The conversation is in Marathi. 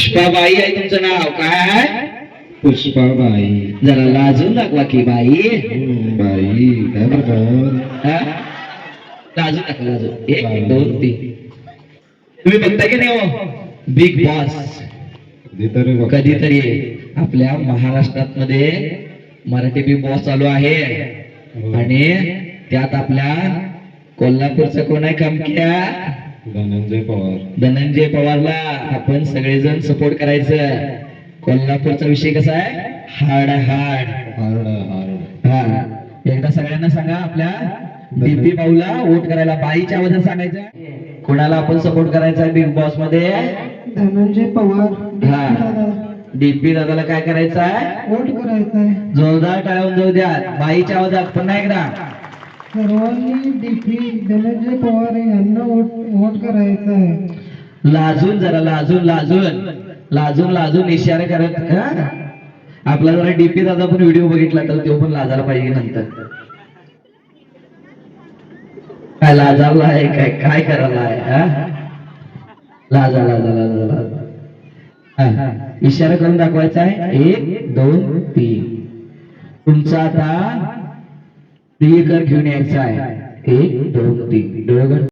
पुष्पाबाई आहे तुमचं नाव. काय पुष्पाबाई. जरा लाजून दाखवा की बाई. बाई काय हा? लाजून दाखवा लाजून. एक दोन तीन. तुम्ही बघता की नाही हो? Bigg Boss. कधीतरी आपल्या महाराष्ट्रात मध्ये मराठी बिग बॉस चालू आहे. हो. आणि त्यात आपल्या कोल्हापूरचं कोण आहे? कमक्या धनंजय पवार. धनंजय पवारला आपण सगळेजण सपोर्ट करायचं. कोल्हापूरचा विषय कसा आहे? हार्ड हार्ड हार्ड हार्ड हा. एकदा सगळ्यांना सांगा आपल्या डीपी भाऊला वोट करायला बाईच्या आवाजात सांगायचं. कोणाला आपण सपोर्ट करायचा आहे बिग बॉसमध्ये? धनंजय पवार हा. डीपी दादाला काय करायचं आहे? वोट करायचा आहे. जोरदार टाळून जाऊ द्या बाईच्या आवाजात पुन्हा एकदा. सर्वांनी डीपी धनंजय पवार यांना वोट करायचंय. लाजून जरा लाजून लाजून. लाजून लाजून इशारे करत हा? आपला जरा डीपी दादा पण व्हिडिओ बघितला तर तो पण लाजायला पाहिजे नंतर. काय लाजाला आहे काय काय करायला आहे हा? लाजा लाजा लाजा लाजा. इशारा करून दाखवायचा आहे. एक दोन तीन. तुमचा आता प्रियकर घेऊन यायचा आहे. एक दोन तीन. डोळे